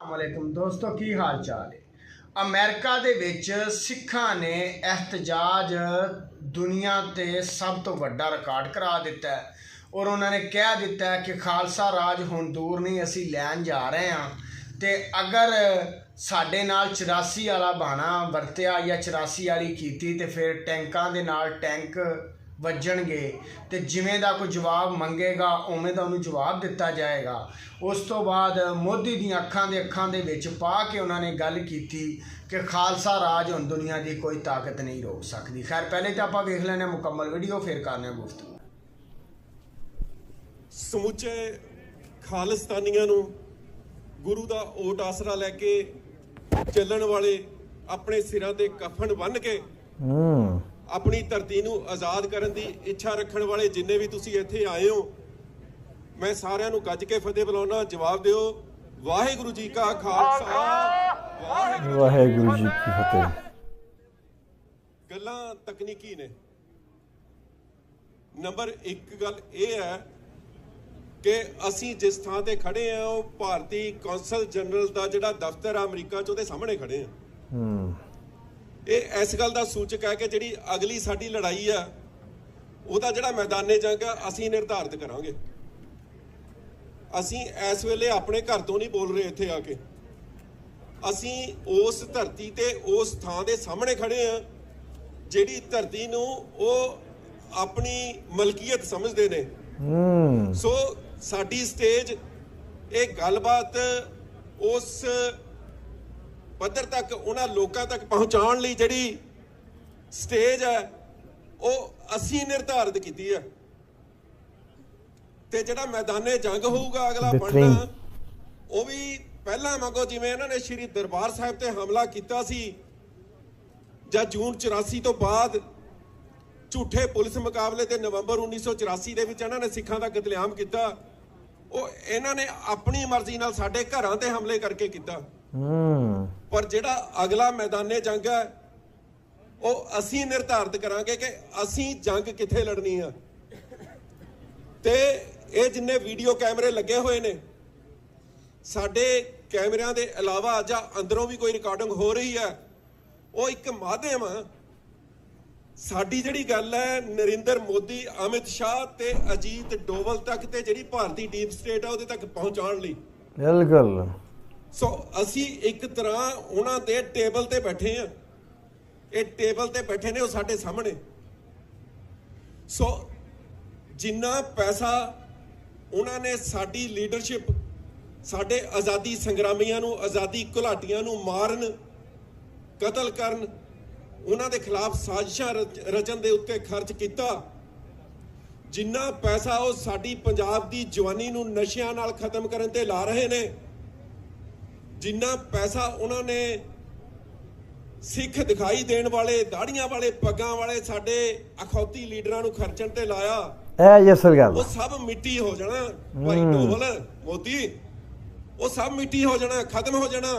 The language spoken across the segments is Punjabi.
ਅਸਲਾਮੁਅਲੈਕਮ ਦੋਸਤੋ, ਕੀ ਹਾਲ ਚਾਲ ਹੈ? ਅਮਰੀਕਾ ਦੇ ਵਿੱਚ ਸਿੱਖਾਂ ਨੇ ਇhtਜਾਜ ਦੁਨੀਆ ਤੇ ਸਭ ਤੋਂ ਵੱਡਾ ਰਿਕਾਰਡ ਕਰਾ ਦਿੱਤਾ ਹੈ ਔਰ ਉਹਨਾਂ ਨੇ ਕਹਿ ਦਿੱਤਾ ਕਿ ਖਾਲਸਾ ਰਾਜ ਹੁਣ ਦੂਰ ਨਹੀਂ, ਅਸੀਂ ਲੈਣ ਜਾ ਰਹੇ ਹਾਂ। ਤੇ ਅਗਰ ਸਾਡੇ ਨਾਲ 84 ਵਾਲਾ ਬਾਣਾ ਵਰਤਿਆ ਜਾਂ 84 ਵਾਲੀ ਕੀਤੀ ਤੇ ਫਿਰ ਟੈਂਕਾਂ ਦੇ ਨਾਲ ਟੈਂਕ ਵੱਜਣਗੇ ਤੇ ਜਿਵੇਂ ਦਾ ਕੋਈ ਜਵਾਬ ਮੰਗੇਗਾ ਉਵੇਂ ਦਾ ਉਹਨੂੰ ਜਵਾਬ ਦਿੱਤਾ ਜਾਏਗਾ। ਉਸ ਤੋਂ ਬਾਅਦ ਮੋਦੀ ਦੀਆਂ ਅੱਖਾਂ ਦੇ ਅੱਖਾਂ ਦੇ ਵਿੱਚ ਪਾ ਕੇ ਉਹਨਾਂ ਨੇ ਗੱਲ ਕੀਤੀ ਕਿ ਖਾਲਸਾ ਰਾਜ ਹੁਣ ਦੁਨੀਆ ਦੀ ਕੋਈ ਤਾਕਤ ਨਹੀਂ ਰੋਕ ਸਕਦੀ। ਖੈਰ ਪਹਿਲੇ ਤਾਂ ਆਪਾਂ ਵੇਖ ਲੈਣੇ ਮੁਕੰਮਲ ਵੀਡੀਓ ਫਿਰ ਕਰਨੇ ਗੁਫ਼ਤਗੂ। ਸਮੁੱਚੇ ਖਾਲਿਸਤਾਨੀਆਂ ਨੂੰ ਗੁਰੂ ਦਾ ਓਟ ਆਸਰਾ ਲੈ ਕੇ ਚੱਲਣ ਵਾਲੇ ਆਪਣੇ ਸਿਰਾਂ ਤੇ ਕਫਨ ਬੰਨ੍ਹ ਕੇ ਹੂੰ। ਆਪਣੀ ਧਰਤੀ ਨੂੰ ਆਜ਼ਾਦ ਕਰਨ ਦੀ ਇੱਛਾ ਰੱਖਣ ਵਾਲੇ ਜਿੰਨੇ ਵੀ ਤੁਸੀਂ ਇੱਥੇ ਆਏ ਹੋ ਮੈਂ ਸਾਰਿਆਂ ਨੂੰ ਗੱਜ ਕੇ ਫਤਿਹ ਬੁਲਾਉਣਾ ਜਵਾਬ ਦਿਓ ਵਾਹਿਗੁਰੂ ਜੀ ਕਾ ਖਾਲਸਾ। ਵਾਹਿਗੁਰੂ ਜੀ ਕੀ ਫਤਿਹ। ਗੱਲਾਂ ਤਕਨੀਕੀ ਨੇ। ਨੰਬਰ 1 ਗੱਲ ਇਹ ਹੈ ਕਿ ਅਸੀਂ ਜਿਸ ਥਾਂ ਤੇ ਖੜੇ ਆ ਉਹ ਭਾਰਤੀ ਕੌਂਸਲ ਜਨਰਲ ਦਾ ਜਿਹੜਾ ਦਫ਼ਤਰ ਆ ਅਮਰੀਕਾ ਚ ਉਹਦੇ ਸਾਹਮਣੇ ਖੜੇ ਆ ਹੂੰ। ਇਹ ਇਸ ਗੱਲ ਦਾ ਸੂਚਕ ਹੈ ਕਿ ਜਿਹੜੀ ਅਗਲੀ ਸਾਡੀ ਲੜਾਈ ਆ ਉਹਦਾ ਜਿਹੜਾ ਮੈਦਾਨੇ ਜੰਗ ਆ ਅਸੀਂ ਨਿਰਧਾਰਿਤ ਕਰਾਂਗੇ। ਅਸੀਂ ਇਸ ਵੇਲੇ ਆਪਣੇ ਘਰ ਤੋਂ ਨਹੀਂ ਬੋਲ ਰਹੇ ਇੱਥੇ ਆ ਕੇ। ਅਸੀਂ ਉਸ ਧਰਤੀ ਤੇ ਉਸ ਥਾਂ ਦੇ ਸਾਹਮਣੇ ਖੜੇ ਆ ਜਿਹੜੀ ਧਰਤੀ ਨੂੰ ਉਹ ਆਪਣੀ ਮਲਕੀਅਤ ਸਮਝਦੇ ਨੇ। ਸੋ ਸਾਡੀ ਸਟੇਜ ਇਹ ਗੱਲਬਾਤ ਉਸ ਪੱਧਰ ਤੱਕ ਉਹਨਾਂ ਲੋਕਾਂ ਤੱਕ ਪਹੁੰਚਾਉਣ ਲਈ ਜਿਹੜੀ ਸਟੇਜ ਹੈ ਉਹ ਅਸੀਂ ਨਿਰਧਾਰਿਤ ਕੀਤੀ ਹੈ। ਤੇ ਜਿਹੜਾ ਮੈਦਾਨੇ ਜੰਗ ਹੋਊਗਾ ਅਗਲਾ। ਬਣਨਾ ਉਹ ਵੀ ਪਹਿਲਾਂ ਵਾਂਗੂ ਜਿਵੇਂ ਇਹਨਾਂ ਨੇ ਸ਼੍ਰੀ ਦਰਬਾਰ ਸਾਹਿਬ ਤੇ ਹਮਲਾ ਕੀਤਾ ਸੀ ਜਾਂ ਜੂਨ 84 ਤੋਂ ਬਾਅਦ ਝੂਠੇ ਪੁਲਿਸ ਮੁਕਾਬਲੇ ਤੇ ਨਵੰਬਰ 1984 ਦੇ ਵਿੱਚ ਇਹਨਾਂ ਨੇ ਸਿੱਖਾਂ ਦਾ ਕਤਲੇਆਮ ਕੀਤਾ। ਉਹ ਇਹਨਾਂ ਨੇ ਆਪਣੀ ਮਰਜ਼ੀ ਨਾਲ ਸਾਡੇ ਘਰਾਂ ਤੇ ਹਮਲੇ ਕਰਕੇ ਕੀਤਾ। ਹੂੰ ਪਰ ਜਿਹੜਾ ਅਗਲਾ ਮੈਦਾਨੇ ਜੰਗ ਹੈ, ਉਹ ਅਸੀਂ ਨਿਰਧਾਰਿਤ ਕਰਾਂਗੇ ਕਿ ਅਸੀਂ ਜੰਗ ਕਿੱਥੇ ਲੜਨੀ ਆ। ਤੇ ਇਹ ਜਿੰਨੇ ਵੀਡੀਓ ਕੈਮਰੇ ਲੱਗੇ ਹੋਏ ਨੇ, ਸਾਡੇ ਕੈਮਰਿਆਂ ਦੇ ਇਲਾਵਾ ਜਾਂ ਅੰਦਰੋਂ ਵੀ ਕੋਈ ਰਿਕਾਰਡਿੰਗ ਹੋ ਰਹੀ ਹੈ, ਉਹ ਇੱਕ ਮਾਧਿਅਮ ਆ। ਸਾਡੀ ਜਿਹੜੀ ਗੱਲ ਹੈ, ਨਰਿੰਦਰ ਮੋਦੀ, ਅਮਿਤ ਸ਼ਾਹ ਤੇ ਅਜੀਤ ਡੋਵਲ ਤੱਕ ਤੇ ਜਿਹੜੀ ਭਾਰਤੀ ਡੀਪ ਸਟੇਟ ਆ, ਉਹਦੇ ਤੱਕ ਪਹੁੰਚਾਉਣ ਲਈ। ਬਿਲਕੁਲ। ਸੋ ਅਸੀਂ ਇੱਕ ਤਰ੍ਹਾਂ ਉਹਨਾਂ ਦੇ ਟੇਬਲ ਤੇ ਬੈਠੇ ਆ ਇਹ ਟੇਬਲ ਤੇ ਬੈਠੇ ਨੇ ਉਹ ਸਾਡੇ ਸਾਹਮਣੇ। ਸੋ ਜਿੰਨਾ ਪੈਸਾ ਉਹਨਾਂ ਨੇ ਸਾਡੀ ਲੀਡਰਸ਼ਿਪ, ਸਾਡੇ ਆਜ਼ਾਦੀ ਸੰਗਰਾਮੀਆਂ ਨੂੰ, ਆਜ਼ਾਦੀ ਘੁਲਾਟੀਆਂ ਨੂੰ ਮਾਰਨ, ਕਤਲ ਕਰਨ, ਉਹਨਾਂ ਦੇ ਖਿਲਾਫ ਸਾਜ਼ਿਸ਼ਾਂ ਰਚ- ਰਚਣ ਦੇ ਉੱਤੇ ਖਰਚ ਕੀਤਾ, ਜਿੰਨਾ ਪੈਸਾ ਉਹ ਸਾਡੀ ਪੰਜਾਬ ਦੀ ਜਵਾਨੀ ਨੂੰ ਨਸ਼ਿਆਂ ਨਾਲ ਖਤਮ ਕਰਨ ਤੇ ਲਾ ਰਹੇ ਨੇ ਜਿੰਨਾ ਪੈਸਾ ਉਹਨਾਂ ਨੇ ਸਿੱਖ ਦਿਖਾਈ ਦੇਣ ਵਾਲੇ ਦਾੜੀਆਂ ਵਾਲੇ ਪੱਗਾਂ ਵਾਲੇ ਸਾਡੇ ਅਖੌਤੀ ਲੀਡਰਾਂ ਨੂੰ ਖਰਚਣ ਤੇ ਲਾਇਆ ਇਹ ਜੀ ਅਸਲ ਗੱਲ। ਉਹ ਸਭ ਮਿੱਟੀ ਹੋ ਜਾਣਾ ਭਾਈ। ਡੋਵਲ ਮੋਦੀ ਉਹ ਸਭ ਮਿੱਟੀ ਹੋ ਜਾਣਾ ਖਤਮ ਹੋ ਜਾਣਾ।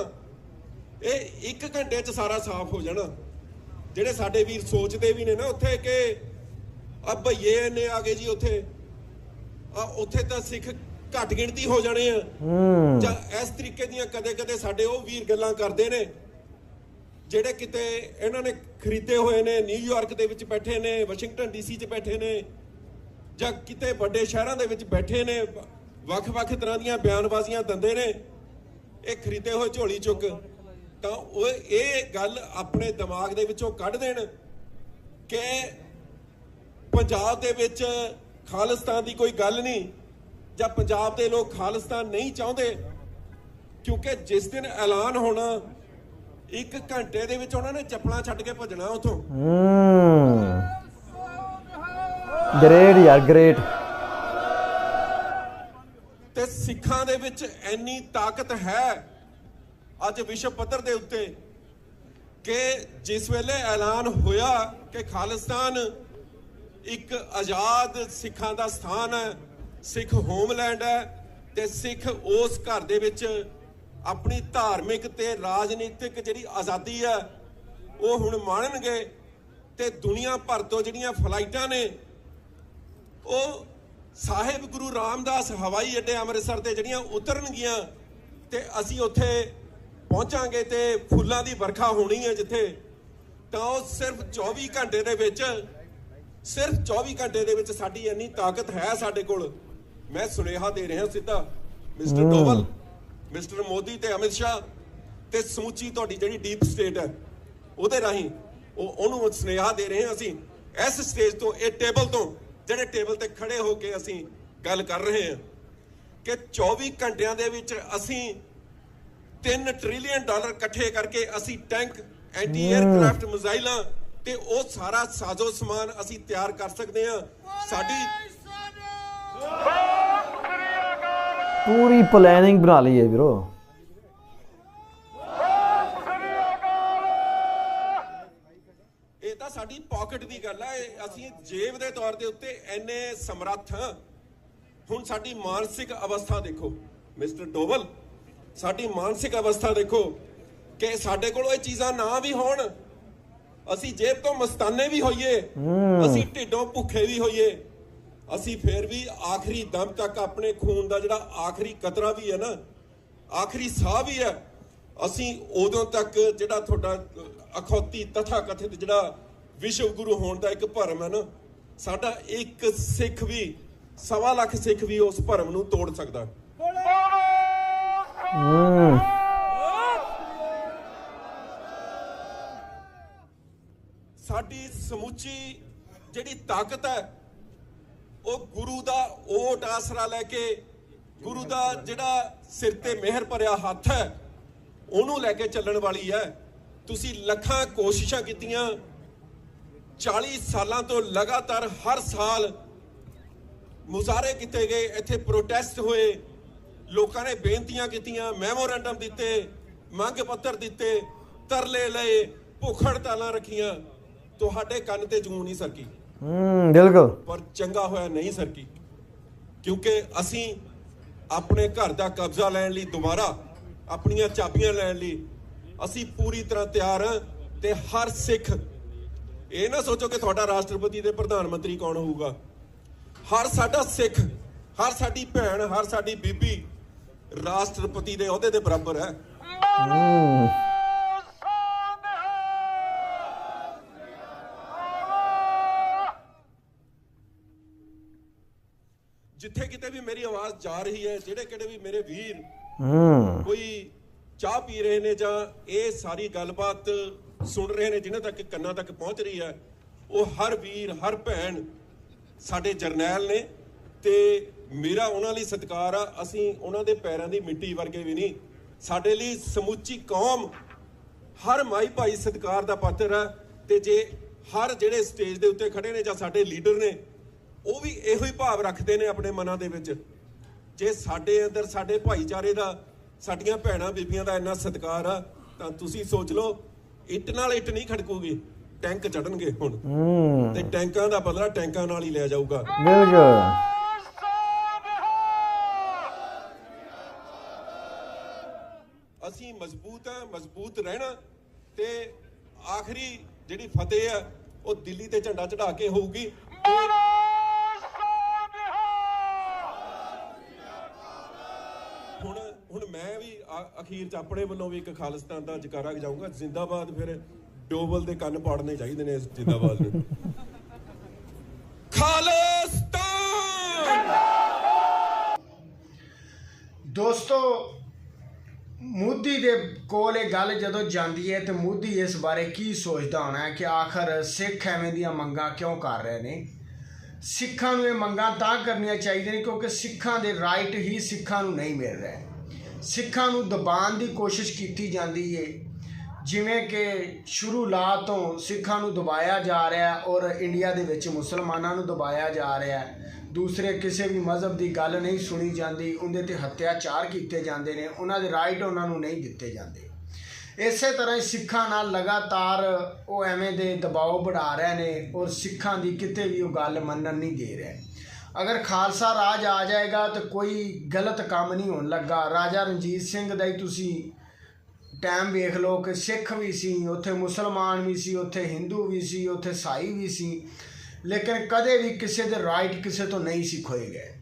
ਇਹ ਇੱਕ ਘੰਟੇ ਚ ਸਾਰਾ ਸਾਫ਼ ਹੋ ਜਾਣਾ। ਜਿਹੜੇ ਸਾਡੇ ਵੀਰ ਸੋਚਦੇ ਵੀ ਨੇ ਨਾ ਉੱਥੇ ਕਿ ਆ ਭਈਏ ਨੇ ਆ ਗਏ ਜੀ ਉੱਥੇ। ਆ ਉੱਥੇ ਤਾਂ ਸਿੱਖ ਘੱਟ ਗਿਣਤੀ ਹੋ ਜਾਣੇ ਆ। ਜਾਂ ਇਸ ਤਰੀਕੇ ਦੀਆਂ ਕਦੇ-ਕਦੇ ਸਾਡੇ ਉਹ ਵੀਰ ਗੱਲਾਂ ਕਰਦੇ ਨੇ ਜਿਹੜੇ ਕਿਤੇ ਇਹਨਾਂ ਨੇ ਖਰੀਦੇ ਹੋਏ ਨੇ ਨਿਊਯਾਰਕ ਦੇ ਵਿੱਚ ਬੈਠੇ ਨੇ ਵਾਸ਼ਿੰਗਟਨ ਡੀਸੀ 'ਚ ਬੈਠੇ ਨੇ ਜਾਂ ਕਿਤੇ ਵੱਡੇ ਸ਼ਹਿਰਾਂ ਦੇ ਵਿੱਚ ਬੈਠੇ ਨੇ ਵੱਖ-ਵੱਖ ਤਰ੍ਹਾਂ ਦੀਆਂ ਬਿਆਨਬਾਜ਼ੀਆਂ ਦਿੰਦੇ ਨੇ ਇਹ ਖਰੀਦੇ ਹੋਏ ਝੋਲੀ ਚੁੱਕ ਤਾਂ ਉਹ ਇਹ ਗੱਲ ਆਪਣੇ ਦਿਮਾਗ ਦੇ ਵਿੱਚੋਂ ਕੱਢ ਦੇਣ ਕਿ ਪੰਜਾਬ ਦੇ ਵਿੱਚ ਖਾਲਿਸਤਾਨ ਦੀ ਕੋਈ ਗੱਲ ਨਹੀਂ। ਜਾਂ ਪੰਜਾਬ ਦੇ ਲੋਕ ਖਾਲਿਸਤਾਨ ਨਹੀਂ ਚਾਹੁੰਦੇ ਕਿਉਂਕਿ ਜਿਸ ਦਿਨ ਐਲਾਨ ਹੋਣਾ ਇੱਕ ਘੰਟੇ ਦੇ ਵਿੱਚ ਉਹਨਾਂ ਨੇ ਚੱਪਲਾਂ ਛੱਡ ਕੇ ਭੱਜਣਾ ਉਥੋਂ। ਗ੍ਰੇਟ ਯਾਰ ਗ੍ਰੇਟ ਤੇ ਸਿੱਖਾਂ ਦੇ ਵਿੱਚ ਇੰਨੀ ਤਾਕਤ ਹੈ ਅੱਜ ਵਿਸ਼ਵ ਪੱਧਰ ਦੇ ਉੱਤੇ ਕਿ ਜਿਸ ਵੇਲੇ ਐਲਾਨ ਹੋਇਆ ਕਿ ਖਾਲਿਸਤਾਨ ਇੱਕ ਆਜ਼ਾਦ ਸਿੱਖਾਂ ਦਾ ਸਥਾਨ ਹੈ ਸਿੱਖ ਹੋਮਲੈਂਡ ਹੈ ਤੇ ਸਿੱਖ ਉਸ ਘਰ ਦੇ ਵਿੱਚ ਆਪਣੀ ਧਾਰਮਿਕ ਤੇ ਰਾਜਨੀਤਿਕ ਜਿਹੜੀ ਆਜ਼ਾਦੀ ਹੈ, ਉਹ ਹੁਣ ਮਾਣਨਗੇ ਤੇ ਦੁਨੀਆ ਭਰ ਤੋਂ ਜਿਹੜੀਆਂ ਫਲਾਈਟਾਂ ਨੇ, ਉਹ ਸਾਹਿਬ ਗੁਰੂ ਰਾਮਦਾਸ ਹਵਾਈ ਅੱਡੇ ਅੰਮ੍ਰਿਤਸਰ ਤੇ ਜਿਹੜੀਆਂ ਉਤਰਨਗੀਆਂ ਤੇ ਅਸੀਂ ਉੱਥੇ ਪਹੁੰਚਾਂਗੇ ਤੇ ਫੁੱਲਾਂ ਦੀ ਵਰਖਾ ਹੋਣੀ ਹੈ ਜਿੱਥੇ, ਤਾਂ ਉਹ ਸਿਰਫ 24 ਘੰਟੇ ਦੇ ਵਿੱਚ, ਸਿਰਫ 24 ਘੰਟੇ ਦੇ ਵਿੱਚ ਸਾਡੀ ਇੰਨੀ ਤਾਕਤ ਹੈ ਸਾਡੇ ਕੋਲ। ਮੈਂ ਸੁਨੇਹਾ ਦੇ ਰਿਹਾ ਸਿੱਧਾ। ਮਿਸਟਰ। ਡੋਵਲ ਮਿਸਟਰ ਮੋਦੀ ਤੇ ਅਮਿਤ ਸ਼ਾਹ ਤੇ ਸਮੁੱਚੀ ਤੁਹਾਡੀ ਜਿਹੜੀ ਡੀਪ ਸਟੇਟ ਹੈ ਉਹਦੇ ਰਾਹੀਂ ਉਹ ਉਹਨੂੰ ਸੁਨੇਹਾ ਦੇ ਰਹੇ ਹਾਂ ਅਸੀਂ। ਇਸ ਸਟੇਜ ਤੋਂ ਇਹ ਟੇਬਲ ਤੋਂ ਜਿਹੜੇ ਟੇਬਲ ਤੇ ਖੜੇ ਹੋ ਕੇ ਅਸੀਂ ਗੱਲ ਕਰ ਰਹੇ ਹਾਂ ਕਿ 24 ਘੰਟਿਆਂ ਦੇ ਵਿੱਚ ਅਸੀਂ 3 ਟ੍ਰਿਲੀਅਨ ਡਾਲਰ ਇਕੱਠੇ ਕਰਕੇ ਅਸੀਂ ਟੈਂਕ ਐਂਟੀ 에ਅਰਕ੍ਰਾਫਟ ਮਿਜ਼ਾਈਲਾਂ ਤੇ ਉਹ ਸਾਰਾ ਸਾਜ਼ੋ ਸਮਾਨ ਅਸੀਂ ਤਿਆਰ ਕਰ ਸਕਦੇ ਹਾਂ। ਸਾਡੀ ਪੂਰੀ ਪਲੈਨਿੰਗ ਬਣਾ ਲਈ ਹੈ ਵੀਰੋ। ਇਹ ਤਾਂ ਸਾਡੀ ਪਾਕਟ ਦੀ ਗੱਲ ਹੈ ਇਹ ਅਸੀਂ ਜੇਬ ਦੇ ਤੌਰ ਦੇ ਉੱਤੇ ਐਨੇ ਸਮਰੱਥ ਹੁਣ ਸਾਡੀ ਮਾਨਸਿਕ ਅਵਸਥਾ ਦੇਖੋ ਮਿਸਟਰ ਡੋਵਲ ਸਾਡੀ ਮਾਨਸਿਕ ਅਵਸਥਾ ਦੇਖੋ ਕਿ ਸਾਡੇ ਕੋਲ ਇਹ ਚੀਜ਼ਾਂ ਨਾ ਵੀ ਹੋਣ ਅਸੀਂ ਜੇਬ ਤੋਂ ਮਸਤਾਨੇ ਵੀ ਹੋਈਏ ਅਸੀਂ ਢਿੱਡੋਂ ਭੁੱਖੇ ਵੀ ਹੋਈਏ। ਅਸੀਂ ਫੇਰ ਵੀ ਆਖਰੀ ਦਮ ਤੱਕ ਆਪਣੇ ਖੂਨ ਦਾ ਜਿਹੜਾ ਆਖਰੀ ਕਤਰਾ ਵੀ ਹੈ ਨਾ, ਆਖਰੀ ਸਾਹ ਵੀ ਹੈ, ਅਸੀਂ ਉਦੋਂ ਤੱਕ ਜਿਹੜਾ ਤੁਹਾਡਾ ਅਖੌਤੀ ਤਥਾ ਕਥਿਤ ਜਿਹੜਾ ਵਿਸ਼ਵ ਗੁਰੂ ਹੋਣ ਦਾ ਇੱਕ ਭਰਮ ਹੈ ਨਾ, ਸਾਡਾ ਇੱਕ ਸਿੱਖ ਵੀ, ਸਵਾ ਲੱਖ ਸਿੱਖ ਵੀ ਉਸ ਭਰਮ ਨੂੰ ਤੋੜ ਸਕਦਾ। ਸਾਡੀ ਸਮੁੱਚੀ ਜਿਹੜੀ ਤਾਕਤ ਹੈ ਉਹ ਗੁਰੂ ਦਾ ਓਟ ਆਸਰਾ ਲੈ ਕੇ ਗੁਰੂ ਦਾ ਜਿਹੜਾ ਸਿਰ ਤੇ ਮਿਹਰ ਭਰਿਆ ਹੱਥ ਹੈ, ਉਹਨੂੰ ਲੈ ਕੇ ਚੱਲਣ ਵਾਲੀ ਹੈ। ਤੁਸੀਂ ਲੱਖਾਂ ਕੋਸ਼ਿਸ਼ਾਂ ਕੀਤੀਆਂ 40 ਸਾਲਾਂ ਤੋਂ ਲਗਾਤਾਰ ਹਰ ਸਾਲ ਮੁਜ਼ਾਹਰੇ ਕੀਤੇ ਗਏ, ਇੱਥੇ ਪ੍ਰੋਟੈਸਟ ਹੋਏ, ਲੋਕਾਂ ਨੇ ਬੇਨਤੀਆਂ ਕੀਤੀਆਂ ਮੈਮੋਰੈਂਡਮ ਦਿੱਤੇ, ਮੰਗ ਪੱਤਰ ਦਿੱਤੇ, ਤਰਲੇ ਲਏ ਭੁੱਖ ਹੜਤਾਲਾਂ ਰੱਖੀਆਂ। ਤੁਹਾਡੇ ਕੰਨ ਤੇ ਜੂੰ ਨਹੀਂ ਸਰਕੀ। ਹੂੰ ਬਿਲਕੁਲ। ਪਰ ਚੰਗਾ ਹੋਇਆ ਨਹੀਂ ਸਰਕੀ ਕਿਉਂਕਿ ਅਸੀਂ ਆਪਣੇ ਘਰ ਦਾ ਕਬਜ਼ਾ ਲੈਣ ਲਈ ਦੁਬਾਰਾ ਆਪਣੀਆਂ ਚਾਬੀਆਂ ਲੈਣ ਲਈ ਅਸੀਂ ਪੂਰੀ ਤਰ੍ਹਾਂ ਤਿਆਰ ਹਾਂ ਤੇ ਹਰ ਸਿੱਖ ਇਹ ਨਾ ਸੋਚੋ ਕਿ ਤੁਹਾਡਾ ਰਾਸ਼ਟਰਪਤੀ ਤੇ ਪ੍ਰਧਾਨ ਮੰਤਰੀ ਕੌਣ ਹੋਊਗਾ? ਹਰ ਸਾਡਾ ਸਿੱਖ ਹਰ ਸਾਡੀ ਭੈਣ ਹਰ ਸਾਡੀ ਬੀਬੀ ਰਾਸ਼ਟਰਪਤੀ ਦੇ ਅਹੁਦੇ ਦੇ ਬਰਾਬਰ ਹੈ ਹੂੰ ਜਿੱਥੇ ਕਿਤੇ ਵੀ ਮੇਰੀ ਆਵਾਜ਼ ਜਾ ਰਹੀ ਹੈ ਜਿਹੜੇ ਕਿਹੜੇ ਵੀ ਮੇਰੇ ਵੀਰ ਹੂੰ। ਕੋਈ ਚਾਹ ਪੀ ਰਹੇ ਨੇ ਜਾਂ ਇਹ ਸਾਰੀ ਗੱਲਬਾਤ ਸੁਣ ਰਹੇ ਨੇ ਜਿਨ੍ਹਾਂ ਤੱਕ ਕੰਨਾਂ ਤੱਕ ਪਹੁੰਚ ਰਹੀ ਹੈ ਉਹ ਹਰ ਵੀਰ ਹਰ ਭੈਣ ਸਾਡੇ ਜਰਨੈਲ ਨੇ ਤੇ ਮੇਰਾ ਉਹਨਾਂ ਲਈ ਸਤਿਕਾਰ ਆ। ਅਸੀਂ ਉਹਨਾਂ ਦੇ ਪੈਰਾਂ ਦੀ ਮਿੱਟੀ ਵਰਗੇ ਵੀ ਨਹੀਂ। ਸਾਡੇ ਲਈ ਸਮੁੱਚੀ ਕੌਮ ਹਰ ਮਾਈ ਭਾਈ ਸਤਿਕਾਰ ਦਾ ਪਾਤਰ ਹੈ ਤੇ ਜੇ ਹਰ ਜਿਹੜੇ ਸਟੇਜ ਦੇ ਉੱਤੇ ਖੜੇ ਨੇ ਜਾਂ ਸਾਡੇ ਲੀਡਰ ਨੇ ਉਹ ਵੀ ਇਹੋ ਹੀ ਭਾਵ ਰੱਖਦੇ ਨੇ ਆਪਣੇ ਮਨਾਂ ਦੇ ਵਿੱਚ। ਜੇ ਸਾਡੇ ਅੰਦਰ ਸਾਡੇ ਭਾਈਚਾਰੇ ਦਾ ਸਾਡੀਆਂ ਭੈਣਾਂ ਬੀਬੀਆਂ ਦਾ ਇੰਨਾ ਸਤਿਕਾਰ ਆ ਤਾਂ ਤੁਸੀਂ ਸੋਚ ਲਓ ਇੱਟ ਨਾਲ ਇੱਟ ਨਹੀਂ ਖੜਕੂਗੀ ਟੈਂਕ ਚੜਨਗੇ ਹੁਣ। ਤੇ ਟੈਂਕਾਂ ਦਾ ਬਦਲਾ ਟੈਂਕਾਂ ਨਾਲ ਹੀ ਲਿਆ ਜਾਊਗਾ। ਬਿਲਕੁਲ। ਅਸੀਂ ਮਜ਼ਬੂਤ ਆ ਮਜ਼ਬੂਤ ਰਹਿਣਾ। ਤੇ ਆਖਰੀ ਜਿਹੜੀ ਫਤਿਹ ਆ ਉਹ ਦਿੱਲੀ ਤੇ ਝੰਡਾ ਚੜਾ ਕੇ ਹੋਊਗੀ ਤੇ ਹੁਣ ਹੁਣ ਮੈਂ ਵੀ ਆ- ਅਖੀਰ ਚ ਆਪਣੇ ਵੱਲੋਂ ਵੀ ਇੱਕ ਖਾਲਿਸਤਾਨ ਦਾ ਜਕਾਰਾ ਜਾਊਂਗਾ, ਜ਼ਿੰਦਾਬਾਦ ਫਿਰ ਡੋਬਲ ਦੇ ਕੰਨ ਪਾੜਨੇ ਚਾਹੀਦੇ ਨੇ ਇਸ ਜ਼ਿੰਦਾਬਾਦ ਨੂੰ। ਖਾਲਿਸਤਾਨ! ਦੋਸਤੋ, ਮੋਦੀ ਦੇ ਕੋਲ ਇਹ ਗੱਲ ਜਦੋਂ ਜਾਂਦੀ ਹੈ ਤੇ ਮੋਦੀ ਇਸ ਬਾਰੇ ਕੀ ਸੋਚਦਾ ਹੋਣਾ ਹੈ ਕਿ ਆਖਰ ਸਿੱਖ ਐਵੇਂ ਦੀਆਂ ਮੰਗਾਂ ਕਿਉਂ ਕਰ ਰਹੇ ਨੇ? ਸਿੱਖਾਂ ਨੂੰ ਇਹ ਮੰਗਾਂ ਤਾਂ ਕਰਨੀਆਂ ਚਾਹੀਦੀਆਂ ਨੇ ਕਿਉਂਕਿ ਸਿੱਖਾਂ ਦੇ ਰਾਈਟ ਹੀ ਸਿੱਖਾਂ ਨੂੰ ਨਹੀਂ ਮਿਲ ਰਹੇ। ਸਿੱਖਾਂ ਨੂੰ ਦਬਾਉਣ ਦੀ ਕੋਸ਼ਿਸ਼ ਕੀਤੀ ਜਾਂਦੀ ਹੈ ਜਿਵੇਂ ਕਿ ਸ਼ੁਰੂਲਾ ਤੋਂ ਸਿੱਖਾਂ ਨੂੰ ਦਬਾਇਆ ਜਾ ਰਿਹਾ ਔਰ ਇੰਡੀਆ ਦੇ ਵਿੱਚ ਮੁਸਲਮਾਨਾਂ ਨੂੰ ਦਬਾਇਆ ਜਾ ਰਿਹਾ ਦੂਸਰੇ ਕਿਸੇ ਵੀ ਮਜ਼ਹਬ ਦੀ ਗੱਲ ਨਹੀਂ ਸੁਣੀ ਜਾਂਦੀ, ਉਹਦੇ ਤੇ ਹੱਤਿਆਚਾਰ ਕੀਤੇ ਜਾਂਦੇ ਨੇ, ਉਹਨਾਂ ਦੇ ਰਾਈਟ ਉਹਨਾਂ ਨੂੰ ਨਹੀਂ ਦਿੱਤੇ ਜਾਂਦੇ। ਇਸੇ ਤਰ੍ਹਾਂ ਹੀ ਸਿੱਖਾਂ ਨਾਲ ਲਗਾਤਾਰ ਉਹ ਐਵੇਂ ਦੇ ਦਬਾਅ ਵਧਾ ਰਹੇ ਨੇ ਔਰ ਸਿੱਖਾਂ ਦੀ ਕਿਤੇ ਵੀ ਉਹ ਗੱਲ ਮੰਨਣ ਨਹੀਂ ਦੇ ਰਹੇ। ਅਗਰ ਖਾਲਸਾ ਰਾਜ ਆ ਜਾਏਗਾ ਤਾਂ ਕੋਈ ਗਲਤ ਕੰਮ ਨਹੀਂ ਹੋਣ ਲੱਗਾ। ਰਾਜਾ ਰਣਜੀਤ ਸਿੰਘ ਦਾ ਹੀ ਤੁਸੀਂ ਟਾਈਮ ਵੇਖ ਲਓ ਕਿ ਸਿੱਖ ਵੀ ਸੀ, ਉੱਥੇ ਮੁਸਲਮਾਨ ਵੀ ਸੀ, ਉੱਥੇ ਹਿੰਦੂ ਵੀ ਸੀ, ਉੱਥੇ ਸਾਈ ਵੀ ਸੀ। ਲੇਕਿਨ ਕਦੇ ਵੀ ਕਿਸੇ ਦੇ ਰਾਈਟ ਕਿਸੇ ਤੋਂ ਨਹੀਂ ਸੀ ਖੋਏ ਗਏ।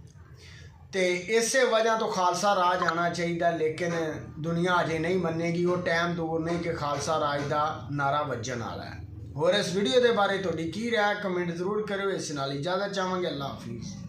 ਤੇ ਇਸੇ ਵਜ੍ਹਾ ਤੋਂ ਖਾਲਸਾ ਰਾਜ ਆਣਾ ਚਾਹੀਦਾ, ਲੇਕਿਨ ਦੁਨੀਆ ਅਜੇ ਨਹੀਂ ਮੰਨੇਗੀ। ਉਹ ਟਾਈਮ ਦੂਰ ਨਹੀਂ ਕਿ ਖਾਲਸਾ ਰਾਜ ਦਾ ਨਾਰਾ ਵੱਜਣ ਵਾਲਾ ਹੈ। ਹੋਰ ਇਸ ਵੀਡੀਓ ਦੇ ਬਾਰੇ ਤੁਹਾਡੀ ਕੀ ਰਾਏ ਕਮੈਂਟ ਜ਼ਰੂਰ ਕਰਿਓ। ਇਸ ਨਾਲ ਇਜਾਜ਼ਤ ਚਾਹਾਂਗੇ। ਅੱਲਾ ਹਾਫਿਜ਼।